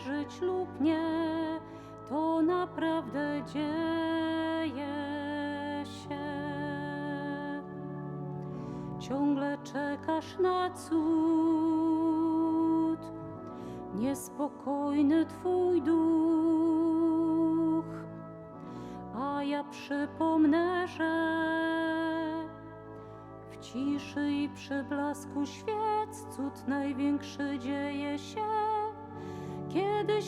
wierzyć lub nie, to naprawdę dzieje się. Ciągle czekasz na cud, niespokojny twój duch, a ja przypomnę, że w ciszy i przy blasku świec cud największy dzieje się.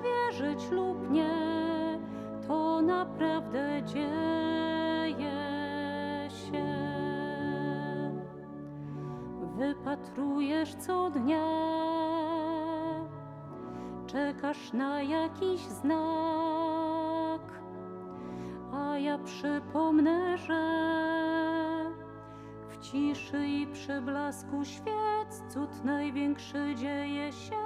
Wierzyć lub nie, to naprawdę dzieje się. Wypatrujesz co dnia, czekasz na jakiś znak, a ja przypomnę, że w ciszy i przy blasku świec cud największy dzieje się.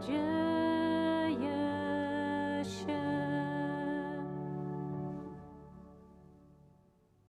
Możesz